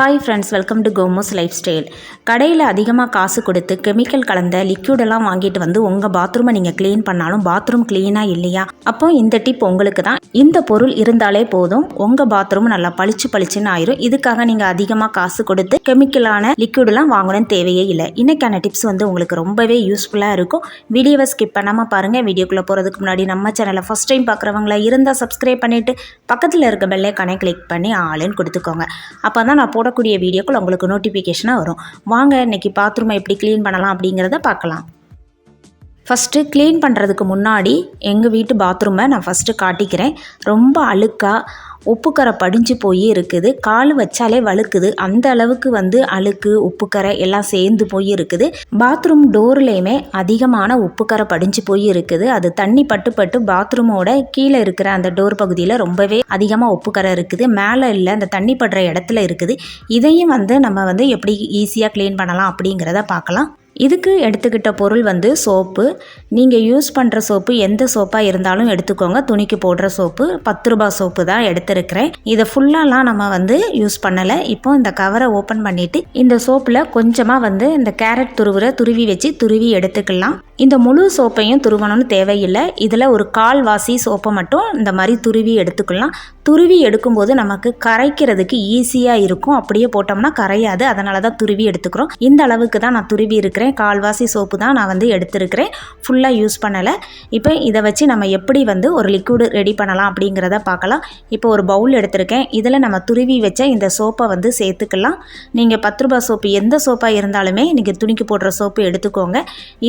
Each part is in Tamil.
Hi friends welcome to Komos lifestyle கடையில் அதிகமாக காசு கொடுத்து கெமிக்கல் கலந்த லிக்யூடெல்லாம் வாங்கிட்டு வந்து உங்கள் பாத்ரூமை நீங்கள் க்ளீன் பண்ணாலும் பாத்ரூம் க்ளீனாக இல்லையா? அப்போ இந்த டிப் உங்களுக்கு தான். இந்த பொருள் இருந்தாலே போதும். உங்கள் பாத்ரூம் நல்லா பளிச்சு பளிச்சுன்னு ஆயிரும். இதுக்காக நீங்கள் அதிகமாக காசு கொடுத்து கெமிக்கலான லிக்யூடெல்லாம் வாங்கணும்னு தேவையே இல்லை. இன்னைக்கான டிப்ஸ் வந்து உங்களுக்கு ரொம்பவே யூஸ்ஃபுல்லாக இருக்கும். வீடியோவை ஸ்கிப் பண்ணாமல் பாருங்கள் வீடியோக்குள்ளே போகிறதுக்கு முன்னாடி நம்ம சேனலை ஃபஸ்ட் டைம் பார்க்குறவங்கள இருந்தால் சப்ஸ்கிரைப் பண்ணிவிட்டு பக்கத்தில் இருக்க பெல்லைக்கானே கிளிக் பண்ணி ஆளுன்னு கொடுத்துக்கோங்க. அப்போ தான் நான் போடக்கூடிய வீடியோக்கள் உங்களுக்கு நோட்டிஃபிகேஷனாக வரும். வாங்க இன்றைக்கி பாத்ரூமை எப்படி க்ளீன் பண்ணலாம் அப்படிங்கிறத பார்க்கலாம். ஃபஸ்ட்டு க்ளீன் பண்ணுறதுக்கு முன்னாடி எங்கள் வீட்டு பாத்ரூமை நான் ஃபஸ்ட்டு காட்டிக்கிறேன். ரொம்ப அழுக்காக உப்புக்கரை படிஞ்சு போய் இருக்குது. கால் வச்சாலே வழுக்குது. அந்த அளவுக்கு வந்து அழுக்கு உப்புக்கரை எல்லாம் சேர்ந்து போய் இருக்குது. பாத்ரூம் டோர்லேயுமே அதிகமான உப்புக்கரை படிஞ்சு போய் இருக்குது. அது தண்ணி பட்டு பட்டு பாத்ரூமோட கீழே இருக்கிற அந்த டோர் பகுதியில் ரொம்பவே அதிகமாக உப்புக்கரை இருக்குது. மேலே இல்லை அந்த தண்ணி படுற இடத்துல இருக்குது. இதையும் வந்து நம்ம வந்து எப்படி ஈஸியாக க்ளீன் பண்ணலாம் அப்படிங்கிறத பார்க்கலாம். இதுக்கு எடுத்துக்கிட்ட பொருள் வந்து சோப்பு. நீங்கள் யூஸ் பண்ணுற சோப்பு எந்த சோப்பாக இருந்தாலும் எடுத்துக்கோங்க. துணிக்கு போடுற சோப்பு பத்து ரூபாய் சோப்பு தான் எடுத்திருக்கிறேன். இதை ஃபுல்லாலாம் நம்ம வந்து யூஸ் பண்ணலை. இப்போ இந்த கவரை ஓப்பன் பண்ணிவிட்டு இந்த சோப்பில் கொஞ்சமாக வந்து இந்த கேரட் துருவுற துருவி வச்சு துருவி எடுத்துக்கலாம். இந்த முழு சோப்பையும் துருவணும்னு தேவையில்லை. இதில் ஒரு கால் வாசி சோப்பை மட்டும் இந்த மாதிரி துருவி எடுத்துக்கலாம். துருவி எடுக்கும்போது நமக்கு கரைக்கிறதுக்கு ஈஸியாக இருக்கும். அப்படியே போட்டோம்னா கரையாது. அதனால தான் துருவி எடுத்துக்கிறோம். இந்த அளவுக்கு தான் நான் துருவி இருக்கிறேன். கால்வாசி சோப்பு தான் நான் வந்து எடுத்திருக்கிறேன். ஃபுல்லாக யூஸ் பண்ணலை. இப்போ இதை வச்சு நம்ம எப்படி வந்து ஒரு லிக்விடு ரெடி பண்ணலாம் அப்படிங்கிறத பார்க்கலாம். இப்போ ஒரு பவுல் எடுத்திருக்கேன். இதில் நம்ம துருவி வச்ச இந்த சோப்பை வந்து சேர்த்துக்கலாம். நீங்கள் பத்து ரூபாய் சோப்பு எந்த சோப்பாக இருந்தாலுமே நீங்கள் துணிக்கு போடுற சோப்பு எடுத்துக்கோங்க.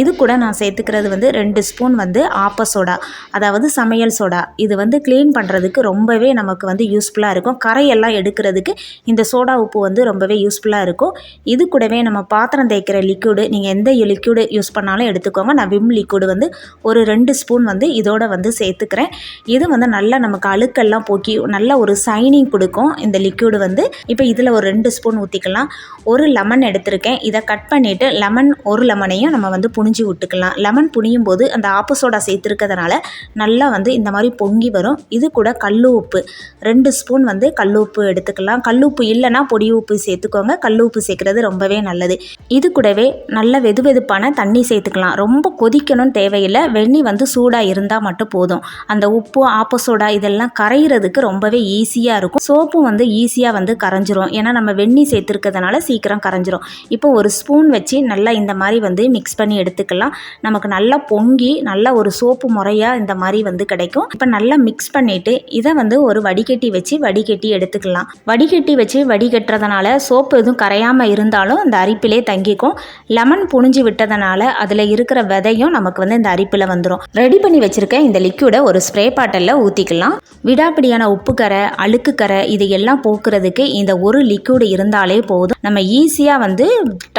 இது கூட நான் சேர்த்துக்கிறது வந்து ரெண்டு ஸ்பூன் வந்து ஆப்ப சோடா அதாவது சமையல் சோடா. இது வந்து க்ளீன் பண்ணுறதுக்கு ரொம்பவே நமக்கு வந்து யூஸ்ஃபுல்லாக இருக்கும். கரையெல்லாம் எடுக்கிறதுக்கு இந்த சோடா உப்பு வந்து ரொம்பவே யூஸ்ஃபுல்லாக இருக்கும். இது கூடவே நம்ம பாத்திரம் தேய்க்கிற லிக்விடு நீங்கள் எந்த லிக்யூடு யூஸ் பண்ணாலும் எடுத்துக்கோங்க. நான் விம் லிக்யூடு வந்து ஒரு ரெண்டு ஸ்பூன் வந்து இதோட வந்து சேர்த்துக்கிறேன். இது வந்து நல்லா நமக்கு அழுக்கெல்லாம் போக்கி நல்ல ஒரு சைனிங் கொடுக்கும். இந்த லிக்யூடு வந்து இப்போ இதில் ஒரு ரெண்டு ஸ்பூன் ஊற்றிக்கலாம் ஒரு லெமன் எடுத்திருக்கேன். இதை கட் பண்ணிவிட்டு லெமன் ஒரு லெமனையும் நம்ம வந்து புனிஞ்சு விட்டுக்கலாம். லெமன் புனியும் போது அந்த ஆப்போசோடா சேர்த்துருக்கிறதுனால நல்லா வந்து இந்த மாதிரி பொங்கி வரும். இது கூட கல் உப்பு. ரெண்டு ஸ்பூன் வந்து கல் உப்பு எடுத்துக்கலாம். கல் உப்பு இல்லைன்னா பொடி உப்பு சேர்த்துக்கோங்க. கல் உப்பு சேர்க்குறது ரொம்பவே நல்லது. இது கூடவே நல்ல வெது வெதுப்பான தண்ணி சேர்த்துக்கலாம். ரொம்ப கொதிக்கணும்னு தேவையில்லை. வெந்நி வந்து சூடாக இருந்தால் மட்டும் போதும். அந்த உப்பு ஆப்பசோடா இதெல்லாம் கரையிறதுக்கு ரொம்பவே ஈஸியாக இருக்கும். சோப்பும் வந்து ஈஸியாக வந்து கரைஞ்சிரும். ஏன்னா நம்ம வெந்நி சேர்த்துருக்கிறதுனால சீக்கிரம் கரைஞ்சிரும். இப்போ ஒரு ஸ்பூன் வச்சு நல்லா இந்த மாதிரி வந்து மிக்ஸ் பண்ணி எடுத்துக்கலாம். நமக்கு நல்லா பொங்கி நல்லா ஒரு சோப்பு முறையாக இந்த மாதிரி வந்து கிடைக்கும். இப்போ நல்லா மிக்ஸ் பண்ணிவிட்டு இதை வந்து ஒரு வடிகட்டி வச்சு வடிகட்டி எடுத்துக்கலாம். வடிகட்டி வச்சு வடிகட்டுறதுனால சோப்பு எதுவும் கரையாமல் இருந்தாலும் அந்த அரிப்பிலே தங்கிக்கும். லெமன் புனிஞ்சு விட்டதனால அதில் இருக்கிற விதையும் நமக்கு வந்து இந்த அரிப்பில் வந்துடும் ரெடி பண்ணி வச்சுருக்க இந்த லிக்யூடை ஒரு ஸ்ப்ரே பாட்டிலில் ஊற்றிக்கலாம் விடாப்பிடியான உப்புக்கரை அழுக்குக்கரை இது எல்லாம் போக்குறதுக்கு இந்த ஒரு லிக்யூடு இருந்தாலே போதும். நம்ம ஈஸியாக வந்து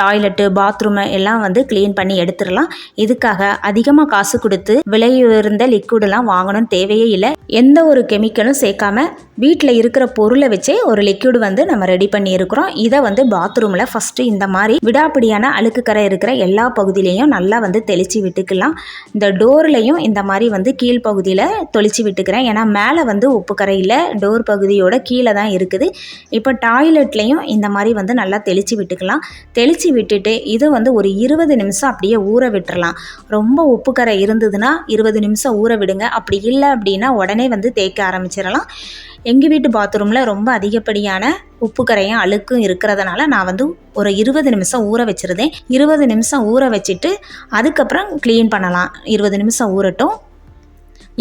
டாய்லெட்டு பாத்ரூமு எல்லாம் வந்து க்ளீன் பண்ணி எடுத்துடலாம். இதுக்காக அதிகமாக காசு கொடுத்து விலை உயர்ந்த லிக்விடெல்லாம் வாங்கணும்னு தேவையே இல்லை. எந்த ஒரு கெமிக்கலும் சேர்க்காம வீட்டில் இருக்கிற பொருளை வச்சே ஒரு லிக்யூடு வந்து நம்ம ரெடி பண்ணியிருக்கிறோம். இதை வந்து பாத்ரூமில் ஃபஸ்ட்டு இந்த மாதிரி விடாப்பிடியான அழுக்குக்கரை இருக்கிற எல்லா பகுதியிலையும் நல்லா வந்து தெளித்து விட்டுக்கலாம். இந்த டோர்லையும் இந்த மாதிரி வந்து கீழ் பகுதியில் தொளிச்சு விட்டுக்கிறேன். ஏன்னா மேலே வந்து உப்பு கரையில் டோர் பகுதியோட கீழே தான் இருக்குது. இப்போ டாய்லெட்லேயும் இந்த மாதிரி வந்து நல்லா தெளித்து விட்டுக்கலாம். தெளித்து விட்டுட்டு இதை வந்து ஒரு இருபது நிமிஷம் அப்படியே ஊற விட்டுறலாம். ரொம்ப உப்புக்கரை இருந்ததுன்னா இருபது நிமிஷம் ஊற விடுங்க. அப்படி இல்லை அப்படின்னா உடனே வந்து தேய்க்க ஆரம்பிச்சிடலாம். எங்கள் வீட்டு பாத்ரூமில் ரொம்ப அதிகப்படியான உப்பு கரையும் அழுக்கும் இருக்கிறதுனால நான் வந்து ஒரு இருபது நிமிஷம் ஊற வச்சுருந்தேன். இருபது நிமிஷம் ஊற வச்சுட்டு அதுக்கப்புறம் க்ளீன் பண்ணலாம். இருபது நிமிஷம் ஊறட்டும்.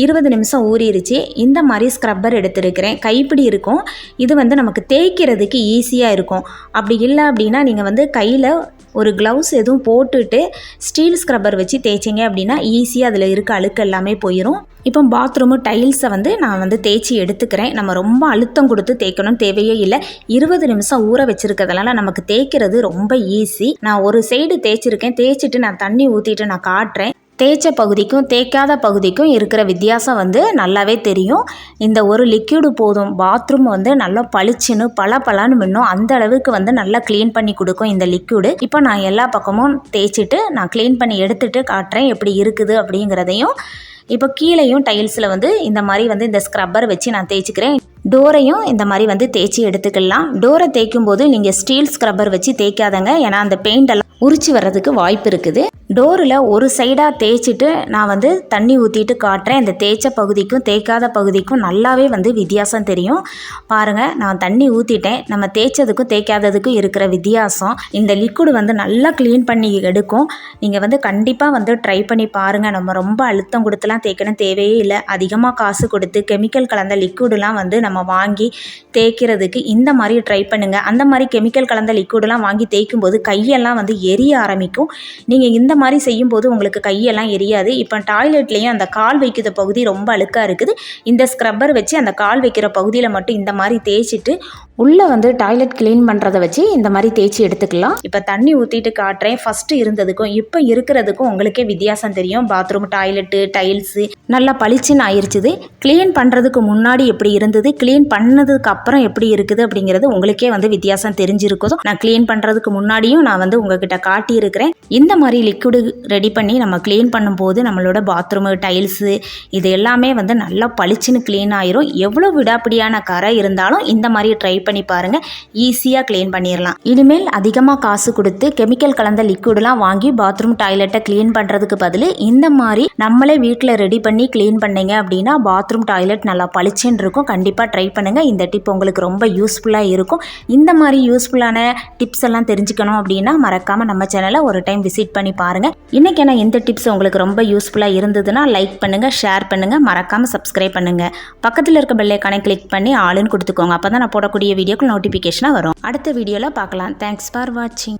இருபது நிமிஷம் ஊறிடுச்சு இந்த மாதிரி ஸ்க்ரப்பர் எடுத்திருக்கிறேன். கைப்பிடி இருக்கும். இது வந்து நமக்கு தேய்க்கிறதுக்கு ஈஸியாக இருக்கும். அப்படி இல்லை அப்படின்னா நீங்கள் வந்து கையில் ஒரு க்ளவுஸ் எதுவும் போட்டுட்டு ஸ்டீல் ஸ்க்ரப்பர் வச்சு தேய்ச்சிங்க அப்படின்னா ஈஸியாக அதில் இருக்க அழுக்கு எல்லாமே போயிடும் இப்போ பாத்ரூமு டைல்ஸை வந்து நான் வந்து தேய்ச்சி எடுத்துக்கிறேன். நம்ம ரொம்ப அழுத்தம் கொடுத்து தேய்க்கணும் தேவையே இல்லை. இருபது நிமிஷம் ஊற வச்சுருக்கிறதுனால நமக்கு தேய்க்கிறது ரொம்ப ஈஸி நான் ஒரு சைடு தேய்ச்சிருக்கேன். தேய்ச்சிட்டு நான் தண்ணி ஊற்றிட்டு நான் காட்டுறேன். தேய்ச்ச பகுதிக்கும் தேய்க்காத பகுதிக்கும் இருக்கிற வித்தியாசம் வந்து நல்லாவே தெரியும். இந்த ஒரு லிக்யூடு போதும். பாத்ரூம் வந்து நல்லா பளிச்சுன்னு பல பலான்னு மின்னும். அந்த அளவுக்கு வந்து நல்லா க்ளீன் பண்ணி கொடுக்கும் இந்த லிக்யூடு இப்போ நான் எல்லா பக்கமும் தேய்ச்சிட்டு நான் க்ளீன் பண்ணி எடுத்துகிட்டு காட்டுறேன் எப்படி இருக்குது அப்படிங்கிறதையும். இப்போ கீழேயும் டைல்ஸில் வந்து இந்த மாதிரி வந்து இந்த ஸ்க்ரப்பர் வச்சு நான் தேய்ச்சிக்கிறேன். டோரையும் இந்த மாதிரி வந்து தேய்ச்சி எடுத்துக்கலாம். டோரை தேய்க்கும் போது நீங்கள் ஸ்டீல் ஸ்க்ரப்பர் வச்சு தேய்க்காதங்க. ஏன்னா அந்த பெயிண்ட் எல்லாம் உரிச்சு வர்றதுக்கு வாய்ப்பு இருக்குது. டோரில் ஒரு சைடாக தேய்ச்சிட்டு நான் வந்து தண்ணி ஊற்றிட்டு காட்டுறேன். இந்த தேய்ச்ச பகுதிக்கும் தேய்க்காத பகுதிக்கும் நல்லாவே வந்து வித்தியாசம் தெரியும். பாருங்கள் நான் தண்ணி ஊற்றிட்டேன் நம்ம தேய்ச்சதுக்கும் தேய்க்காததுக்கும் இருக்கிற வித்தியாசம். இந்த லிக்விட் வந்து நல்லா க்ளீன் பண்ணி எடுக்கும். நீங்கள் வந்து கண்டிப்பாக வந்து ட்ரை பண்ணி பாருங்கள் நம்ம ரொம்ப அழுத்தம் கொடுத்துலாம் தேய்க்கணும் தேவையே இல்லை. அதிகமாக காசு கொடுத்து கெமிக்கல் கலந்த லிக்விடெலாம் வந்து நம்ம வாங்கி தேய்க்கிறதுக்கு இந்த மாதிரி ட்ரை பண்ணுங்கள் அந்த மாதிரி கெமிக்கல் கலந்த லிக்விடெலாம் வாங்கி தேய்க்கும் போது கையெல்லாம் வந்து எரிய ஆரம்பிக்கும். நீங்கள் இந்த மாதிரி செய்யும்போது உங்களுக்கு கையெல்லாம் எரியாது. இப்போ டாய்லெட்லேயும் அந்த கால் வைக்கிற பகுதி ரொம்ப அழுக்காக இருக்குது. இந்த ஸ்க்ரப்பர் வச்சு அந்த கால் வைக்கிற பகுதியில் மட்டும் இந்த மாதிரி தேய்ச்சிட்டு உள்ளே வந்து டாய்லெட் க்ளீன் பண்ணுறத வச்சு இந்த மாதிரி தேய்ச்சி எடுத்துக்கலாம். இப்போ தண்ணி ஊற்றிட்டு காட்டுறேன். ஃபஸ்ட்டு இருந்ததுக்கும் இப்போ இருக்கிறதுக்கும் உங்களுக்கே வித்தியாசம் தெரியும். பாத்ரூம் டாய்லெட்டு டைல்ஸு நல்லா பளிச்சுன்னு ஆயிடுச்சுது க்ளீன் பண்ணுறதுக்கு முன்னாடி எப்படி இருந்தது? க்ளீன் பண்ணதுக்கு அப்புறம் எப்படி இருக்குது அப்படிங்கிறது உங்களுக்கே வந்து வித்தியாசம் தெரிஞ்சிருக்கும். நான் க்ளீன் பண்ணுறதுக்கு முன்னாடியும் நான் வந்து உங்ககிட்ட காட்டியிருக்கிறேன். இந்த மாதிரி லிக்விட் ரெடி பண்ணி நம்ம க்ளீன் பண்ணும்போது நம்மளோட பாத்ரூமு டைல்ஸு இது எல்லாமே வந்து நல்லா பளிச்சுன்னு க்ளீன் ஆயிரும். எவ்வளோ விடாப்பிடியான கரை இருந்தாலும் இந்த மாதிரி ட்ரை பண்ணி பாருங்கள் ஈஸியாக க்ளீன் பண்ணிடலாம் இனிமேல் அதிகமாக காசு கொடுத்து கெமிக்கல் கலந்த லிக்விடெலாம் வாங்கி பாத்ரூம் டாய்லெட்டை க்ளீன் பண்ணுறதுக்கு பதில் இந்த மாதிரி நம்மளே வீட்டில் ரெடி பண்ணி க்ளீன் பண்ணிங்க அப்படின்னா பாத்ரூம் டாய்லெட் நல்லா பளிச்சுன்னு இருக்கும். கண்டிப்பாக ட்ரை பண்ணுங்கள் இந்த டிப் உங்களுக்கு ரொம்ப யூஸ்ஃபுல்லாக இருக்கும். இந்த மாதிரி யூஸ்ஃபுல்லான டிப்ஸ் எல்லாம் தெரிஞ்சுக்கணும் அப்படின்னா மறக்காமல் நம்ம சேனலை ஒரு டைம் விசிட் பண்ணி பாருங்கள் இன்றைக்கி நான் எந்த டிப்ஸ் உங்களுக்கு ரொம்ப யூஸ்ஃபுல்லாக இருந்ததுன்னா லைக் பண்ணுங்கள் ஷேர் பண்ணுங்கள் மறக்காமல் சப்ஸ்கிரைப் பண்ணுங்கள் பக்கத்தில் இருக்க பெல்லைக்கானை கிளிக் பண்ணி ஆளுன்னு கொடுத்துக்கோங்க. அப்போ தான் நான் போடக்கூடிய வீடியோக்கு நோட்டிஃபிகேஷனாக வரும். அடுத்த வீடியோவில் பார்க்கலாம். தேங்க்ஸ் ஃபார் வாட்சிங்